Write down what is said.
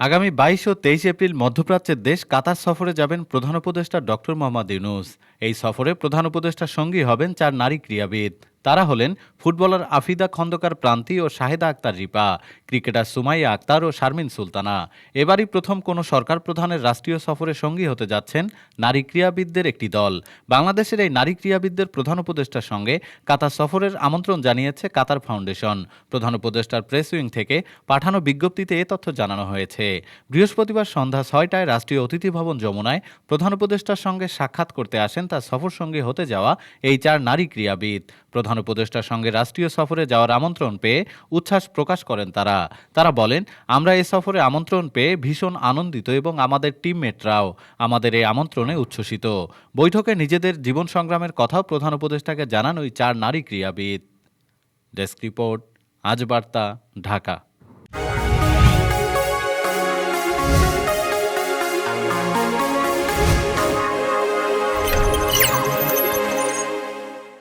আগামী বাইশ ও তেইশ এপ্রিল মধ্যপ্রাচ্যের দেশ কাতার সফরে যাবেন প্রধান উপদেষ্টা ডক্টর মোহাম্মদ ইউনুস। এই সফরে প্রধান উপদেষ্টার সঙ্গী হবেন চার নারী ক্রীড়াবিদ। তারা হলেন ফুটবলার আফিদা খন্দকার প্রান্তি ও শাহেদা আক্তার রিপা, ক্রিকেটার সুমাইয়া আক্তার ও শারমিন সুলতানা। এবারই প্রথম কোনো সরকার প্রধানের রাষ্ট্রীয় সফরে সঙ্গী হতে যাচ্ছেন নারী ক্রীড়াবিদদের একটি দল। বাংলাদেশের এই নারী ক্রীড়াবিদদের প্রধান উপদেষ্টার সঙ্গে কাতার সফরের আমন্ত্রণ জানিয়েছে কাতার ফাউন্ডেশন। প্রধান উপদেষ্টার প্রেস উইং থেকে পাঠানো বিজ্ঞপ্তিতে এ তথ্য জানানো হয়েছে। বৃহস্পতিবার সন্ধ্যা ছয়টায় রাষ্ট্রীয় অতিথি ভবন যমুনায় প্রধান উপদেষ্টার সঙ্গে সাক্ষাৎ করতে আসেন তার সফর সঙ্গী হতে যাওয়া এই চার নারী ক্রীড়াবিদ। প্রধান উপদেষ্টার সঙ্গে রাষ্ট্রীয় সফরে যাওয়ার আমন্ত্রণ পেয়ে উচ্ছ্বাস প্রকাশ করেন তারা। তারা বলেন, আমরা এ সফরে আমন্ত্রণ পেয়ে ভীষণ আনন্দিত এবং আমাদের টিমমেটরাও আমাদের এই আমন্ত্রণে উচ্ছ্বসিত। বৈঠকে নিজেদের জীবন সংগ্রামের কথাও প্রধান উপদেষ্টাকে জানান ওই চার নারী ক্রীড়াবিদ। ডেস্ক রিপোর্ট, আজ বার্তা, ঢাকা।